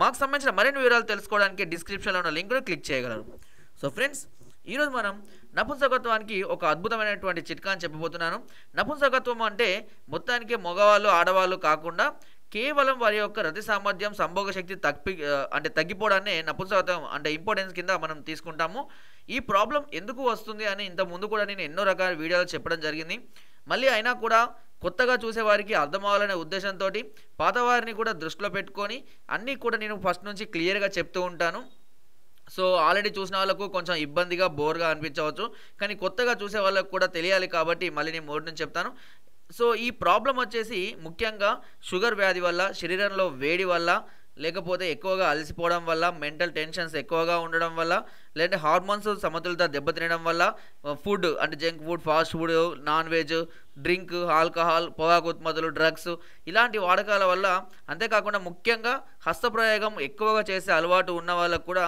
మాకు సంబంధించిన మరిన్ని వివరాలు తెలుసుకోవడానికి డిస్క్రిప్షన్లో ఉన్న లింక్ను క్లిక్ చేయగలరు. సో ఫ్రెండ్స్ ఈరోజు మనం నపుంసకత్వానికి ఒక అద్భుతమైనటువంటి చిట్కా అని చెప్పబోతున్నాను. నపుంసకత్వం అంటే మొత్తానికి మగవాళ్ళు ఆడవాళ్ళు కాకుండా కేవలం వారి యొక్క రతి సామర్థ్యం సంభోగ శక్తి తప్పి అంటే తగ్గిపోవడాన్ని నపుంసకత్వం అంటే ఇంపార్టెన్స్ కింద మనం తీసుకుంటాము. ఈ ప్రాబ్లం ఎందుకు వస్తుంది అని ఇంత ముందు కూడా నేను ఎన్నో రకాల వీడియోలు చెప్పడం జరిగింది. మళ్ళీ అయినా కూడా కొత్తగా చూసేవారికి అర్థం అవ్వాలనే ఉద్దేశంతో పాతవారిని కూడా దృష్టిలో పెట్టుకొని అన్నీ కూడా నేను ఫస్ట్ నుంచి క్లియర్గా చెప్తూ ఉంటాను. సో ఆల్రెడీ చూసిన వాళ్ళకు కొంచెం ఇబ్బందిగా బోర్గా అనిపించవచ్చు. కానీ కొత్తగా చూసే వాళ్ళకు కూడా తెలియాలి కాబట్టి మళ్ళీ నేను మూడు నుంచి చెప్తాను. సో ఈ ప్రాబ్లం వచ్చేసి ముఖ్యంగా షుగర్ వ్యాధి వల్ల శరీరంలో వేడి వల్ల లేకపోతే ఎక్కువగా అలసిపోవడం వల్ల మెంటల్ టెన్షన్స్ ఎక్కువగా ఉండడం వల్ల లేదంటే హార్మోన్స్ సమతులత దెబ్బతినడం వల్ల ఫుడ్ అంటే junk food fast food non veg drink alcohol పొగాకు ఉత్పత్తులు డ్రగ్స్ ఇలాంటి వాడకాల వల్ల అంతేకాకుండా ముఖ్యంగా హస్తప్రయోగం ఎక్కువగా చేసే అలవాటు ఉన్న వాళ్ళకు కూడా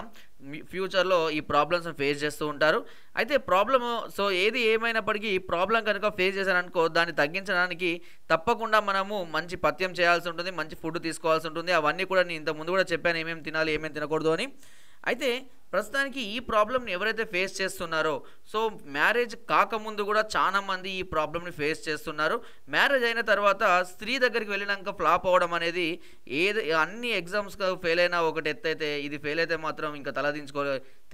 ఫ్యూచర్లో ఈ ప్రాబ్లమ్స్ ఫేస్ చేస్తూ ఉంటారు. అయితే ప్రాబ్లమ్ సో ఏది ఏమైనప్పటికీ ఈ ప్రాబ్లం కనుక ఫేస్ చేశారనుకో దాన్ని తగ్గించడానికి తప్పకుండా మనము మంచి పథ్యం చేయాల్సి ఉంటుంది మంచి ఫుడ్ తీసుకోవాల్సి ఉంటుంది. అవన్నీ కూడా నేను ఇంత ముందు కూడా చెప్పాను ఏమేమి తినాలి ఏమేమి తినకూడదు అని. అయితే ప్రస్తుతానికి ఈ ప్రాబ్లమ్ని ఎవరైతే ఫేస్ చేస్తున్నారో సో మ్యారేజ్ కాకముందు కూడా చాలా మంది ఈ ప్రాబ్లమ్ని ఫేస్ చేస్తున్నారు. మ్యారేజ్ అయిన తర్వాత స్త్రీ దగ్గరికి వెళ్ళినాక ఫ్లాప్ అవ్వడం అనేది ఏది అన్ని ఎగ్జామ్స్ ఫెయిల్ అయినా ఒకటి ఎత్తైతే ఇది ఫెయిల్ అయితే మాత్రం ఇంకా తలదించుకో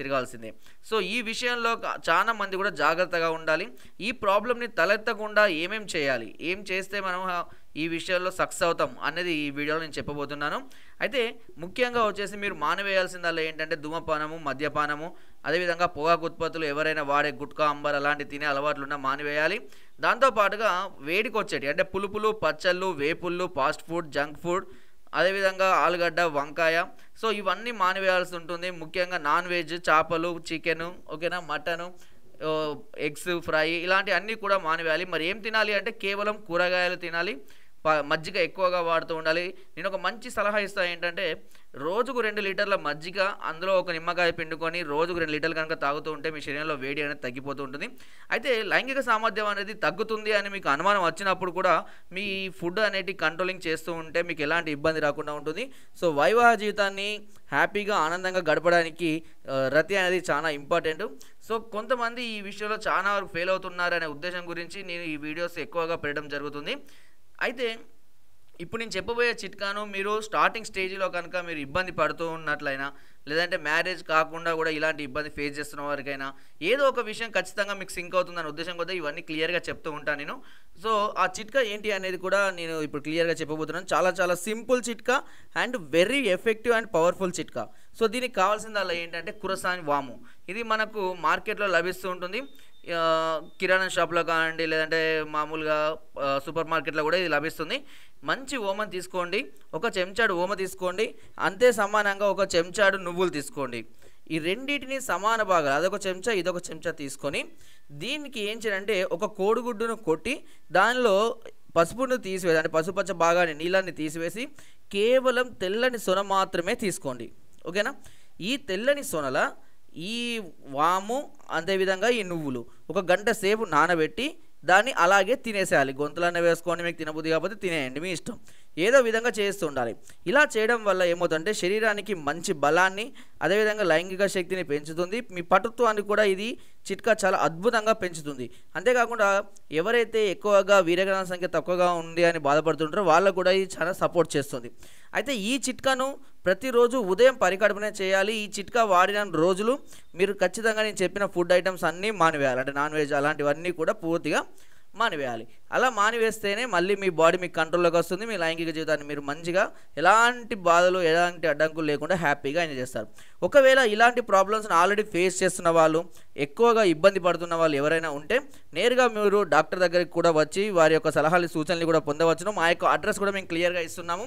తిరగాల్సిందే. సో ఈ విషయంలో చాలా మంది కూడా జాగ్రత్తగా ఉండాలి. ఈ ప్రాబ్లమ్ని తలెత్తకుండా ఏమేం చేయాలి? ఏం చేస్తే మనం ఈ విషయంలో సక్సెస్ అవుతాం అనేది ఈ వీడియోలో నేను చెప్పబోతున్నాను. అయితే ముఖ్యంగా వచ్చేసి మీరు మానవేయాల్సిందల్లా ఏంటంటే ధూమపానము మద్యపానము అదేవిధంగా పొగాకు ఉత్పత్తులు ఎవరైనా వాడే గుట్కా అంబర్ అలాంటి తినే అలవాట్లు ఉన్నా మానివేయాలి. దాంతోపాటుగా వేడికి వచ్చేటి అంటే పులుపులు పచ్చళ్ళు వేపుళ్ళు ఫాస్ట్ ఫుడ్ జంక్ ఫుడ్ అదేవిధంగా ఆలుగడ్డ వంకాయ. సో ఇవన్నీ మానివేయాల్సి ఉంటుంది. ముఖ్యంగా నాన్ వెజ్ చేపలు చికెను ఓకేనా మటను ఎగ్స్ ఫ్రై ఇలాంటి అన్నీ కూడా మానివేయాలి మరి ఏం తినాలి అంటే కేవలం కూరగాయలు తినాలి. మజ్జిగ ఎక్కువగా వాడుతూ ఉండాలి. నేను ఒక మంచి సలహా ఇస్తాను ఏంటంటే రోజుకు రెండు లీటర్ల మజ్జిగ అందులో ఒక నిమ్మకాయ పిండుకొని రోజుకు రెండు లీటర్లు కనుక తాగుతూ ఉంటే మీ శరీరంలో వేడి అనేది తగ్గిపోతూ ఉంటుంది. అయితే లైంగిక సామర్థ్యం అనేది తగ్గుతుంది అని మీకు అనుమానం వచ్చినప్పుడు కూడా మీ ఫుడ్ అనేది కంట్రోలింగ్ చేస్తూ ఉంటే మీకు ఎలాంటి ఇబ్బంది రాకుండా ఉంటుంది. సో వైవాహ జీవితాన్ని హ్యాపీగా ఆనందంగా గడపడానికి రతి అనేది చాలా ఇంపార్టెంట్. సో కొంతమంది ఈ విషయంలో చాలా వరకు ఫెయిల్ అనే ఉద్దేశం గురించి నేను ఈ వీడియోస్ ఎక్కువగా పెట్టడం జరుగుతుంది. అయితే ఇప్పుడు నేను చెప్పబోయే చిట్కాను మీరు స్టార్టింగ్ స్టేజ్లో కనుక మీరు ఇబ్బంది పడుతూ ఉన్నట్లయినా లేదంటే మ్యారేజ్ కాకుండా కూడా ఇలాంటి ఇబ్బంది ఫేస్ చేస్తున్న వారికైనా ఏదో ఒక విషయం ఖచ్చితంగా మీకు సింక్ అవుతుందన్న ఉద్దేశం కొద్దిగా ఇవన్నీ క్లియర్గా చెప్తూ ఉంటాను నేను. సో ఆ చిట్కా ఏంటి అనేది కూడా నేను ఇప్పుడు క్లియర్గా చెప్పబోతున్నాను. చాలా చాలా సింపుల్ చిట్కా and very effective and powerful చిట్కా. సో దీనికి కావాల్సిందల్లా ఏంటంటే కురసాని వాము ఇది మనకు మార్కెట్లో లభిస్తూ ఉంటుంది. కిరాణా షాప్లో కానివ్వండి లేదంటే మామూలుగా సూపర్ మార్కెట్లో కూడా ఇది లభిస్తుంది. మంచి ఓమ తీసుకోండి ఒక చెంచాడు ఓమ తీసుకోండి అంతే సమానంగా ఒక చెంచాడు నువ్వులు తీసుకోండి. ఈ రెండింటిని సమాన భాగాలు అదొక చెంచా ఇదొక చెంచా తీసుకొని దీనికి ఏం చేయాలంటే ఒక కోడిగుడ్డును కొట్టి దానిలో పసుపును తీసివేసి అంటే పసుపచ్చ భాగాన్ని నీళ్ళని తీసివేసి కేవలం తెల్లని సొన మాత్రమే తీసుకోండి. ఓకేనా? ఈ తెల్లని సొనల ఈ వాము అదేవిధంగా ఈ నువ్వులు ఒక గంట సేపు నానబెట్టి దాన్ని అలాగే తినేసేయాలి. గొంతులన్న వేసుకొని మీకు తినబుద్ధి కాకపోతే తినేయండి. మీ ఇష్టం. ఏదో విధంగా చేస్తూ ఉండాలి. ఇలా చేయడం వల్ల ఏమవుతుందంటే శరీరానికి మంచి బలాన్ని అదేవిధంగా లైంగిక శక్తిని పెంచుతుంది. మీ పటుత్వాన్ని కూడా ఇది చిట్కా చాలా అద్భుతంగా పెంచుతుంది. అంతేకాకుండా ఎవరైతే ఎక్కువగా వీరగణ సంఖ్య తక్కువగా ఉంది అని బాధపడుతుంటారో వాళ్ళకు కూడా ఇది చాలా సపోర్ట్ చేస్తుంది. అయితే ఈ చిట్కాను ప్రతిరోజు ఉదయం పరికడపనే చేయాలి. ఈ చిట్కా వాడిన రోజులు మీరు ఖచ్చితంగా నేను చెప్పిన ఫుడ్ ఐటమ్స్ అన్నీ మానివేయాలి. అంటే నాన్ వెజ్ అలాంటివన్నీ కూడా పూర్తిగా మానివేయాలి. అలా మానివేస్తేనే మళ్ళీ మీ బాడీ మీకు కంట్రోల్లోకి వస్తుంది మీ లైంగిక జీవితాన్ని మీరు మంచిగా ఎలాంటి బాధలు ఎలాంటి అడ్డంకులు లేకుండా హ్యాపీగా ఎంజాయ్ చేస్తారు. ఒకవేళ ఇలాంటి ప్రాబ్లమ్స్ని ఆల్రెడీ ఫేస్ చేస్తున్న వాళ్ళు ఎక్కువగా ఇబ్బంది పడుతున్న వాళ్ళు ఎవరైనా ఉంటే నేరుగా మీరు డాక్టర్ దగ్గరికి కూడా వచ్చి వారి యొక్క సలహాలు సూచనలు కూడా పొందవచ్చును. మా యొక్క అడ్రస్ కూడా మేము క్లియర్గా ఇస్తున్నాము.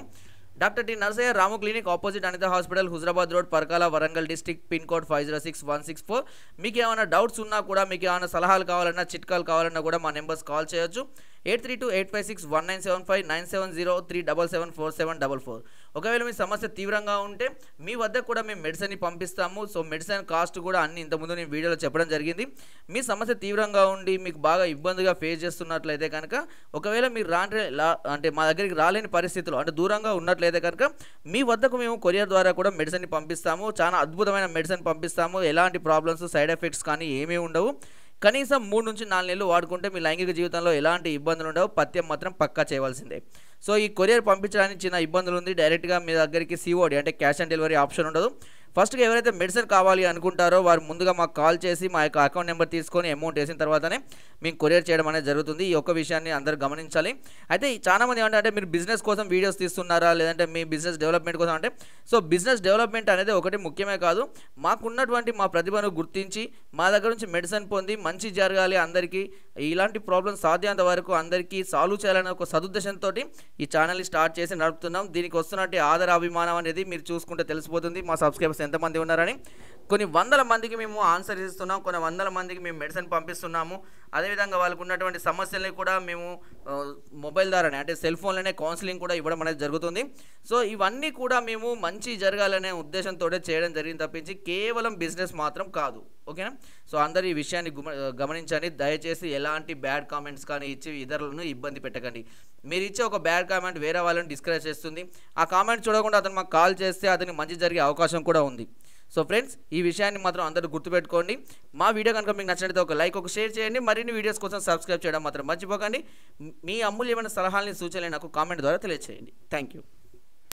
Doctor T Narsaiah Ramu clinic opposite Anitha hospital Huzurabad road Parakala Warangal district pin code five zero six one six four. మీకు ఏమైనా డౌట్స్ ఉన్నా కూడా మీకు ఏమైనా సలహాలు కావాలన్నా చిట్కాలు కావాలన్నా కూడా మా నెంబర్స్ కాల్ చేయొచ్చు. Eight three two eight five six one nine seven five nine seven zero three double seven four seven double four. ఒకవేళ మీ సమస్య తీవ్రంగా ఉంటే మీ వద్ద కూడా మేము మెడిసిన్ని పంపిస్తాము. సో మెడిసిన్ కాస్ట్ కూడా అన్ని ఇంతకుముందు నేను వీడియోలో చెప్పడం జరిగింది. మీ సమస్య తీవ్రంగా ఉండి మీకు బాగా ఇబ్బందిగా ఫేస్ చేస్తున్నట్లయితే కనుక ఒకవేళ మీరు రాంటే లా- అంటే మా దగ్గరికి రాలేని పరిస్థితులు అంటే దూరంగా ఉన్నట్లయితే కనుక మీ వద్దకు మేము కొరియర్ ద్వారా కూడా మెడిసిన్ పంపిస్తాము. చాలా అద్భుతమైన మెడిసిన్ పంపిస్తాము. ఎలాంటి ప్రాబ్లమ్స్ సైడ్ ఎఫెక్ట్స్ కానీ ఏమీ ఉండవు. కనీసం మూడు నుంచి నాలుగు నెలలు వాడుకుంటే మీ లైంగిక జీవితంలో ఎలాంటి ఇబ్బందులు ఉండవు పత్యం మాత్రం పక్కా చేయవలసిందే. సో ఈ కొరియర్ పంపించడానికి చిన్న ఇబ్బందులు ఉంది. డైరెక్ట్గా మీ దగ్గరికి సిఓడి అంటే క్యాష్ ఆన్ డెలివరీ ఆప్షన్ ఉండదు. ఫస్ట్గా ఎవరైతే మెడిసిన్ కావాలి అనుకుంటారో వారు ముందుగా మాకు కాల్ చేసి మా యొక్క అకౌంట్ నెంబర్ తీసుకొని అమౌంట్ వేసిన తర్వాతనే మేము కొరియర్ చేయడం అనేది జరుగుతుంది. ఈ ఒక్క విషయాన్ని అందరూ గమనించాలి. అయితే చాలామంది చాలా మంది ఏమంటే మీరు బిజినెస్ కోసం వీడియోస్ తీస్తున్నారా? లేదంటే మీ బిజినెస్ డెవలప్మెంట్ కోసం అంటే సో బిజినెస్ డెవలప్మెంట్ అనేది ఒకటి ముఖ్యమే కాదు. మాకున్నటువంటి మా ప్రతిభను గుర్తించి మా దగ్గర నుంచి మెడిసిన్ పొంది మంచి జరగాలి అందరికీ. ఇలాంటి ప్రాబ్లమ్స్ సాధ్యంత వరకు అందరికీ సాల్వ్ చేయాలనే ఒక సదుద్దేశంతో ఈ ఛానల్ని స్టార్ట్ చేసి నడుపుతున్నాం. దీనికి వస్తున్నట్టు ఆదర అభిమానం అనేది మీరు చూసుకుంటే తెలిసిపోతుంది. మా సబ్స్క్రైబర్స్ ఎంతమంది ఉన్నారని కొన్ని వందల మందికి మేము ఆన్సర్ ఇస్తున్నాం కొన్ని వందల మందికి మేము మెడిసిన్ పంపిస్తున్నాము. అదేవిధంగా వాళ్ళకు ఉన్నటువంటి సమస్యల్ని కూడా మేము మొబైల్ ద్వారానే అంటే సెల్ ఫోన్లోనే కౌన్సిలింగ్ కూడా ఇవ్వడం అనేది జరుగుతుంది. సో ఇవన్నీ కూడా మేము మంచి జరగాలనే ఉద్దేశంతో చేయడం జరిగింది తప్పించి కేవలం బిజినెస్ మాత్రం కాదు. ఓకేనా? సో అందరు ఈ విషయాన్ని గమనించండి. దయచేసి ఎలాంటి బ్యాడ్ కామెంట్స్ కానీ ఇచ్చి ఇతరులను ఇబ్బంది పెట్టకండి. మీరు ఇచ్చే ఒక బ్యాడ్ కామెంట్ వేరే వాళ్ళని డిస్కరేజ్ చేస్తుంది. ఆ కామెంట్ చూడకుండా అతను మాకు కాల్ చేస్తే అతనికి మంచి జరిగే అవకాశం కూడా ఉంది. సో ఫ్రెండ్స్ ఈ విషయాన్ని మాత్రం అందరూ గుర్తుపెట్టుకోండి. మా వీడియో కనుక మీకు నచ్చినట్లయితే ఒక లైక్ ఒక షేర్ చేయండి. మరిన్ని వీడియోస్ కోసం సబ్స్క్రైబ్ చేయడం మాత్రం మర్చిపోకండి. మీ అమూల్యమైన సలహాలని సూచనలు నాకు కామెంట్ ద్వారా తెలియజేయండి థ్యాంక్ యూ.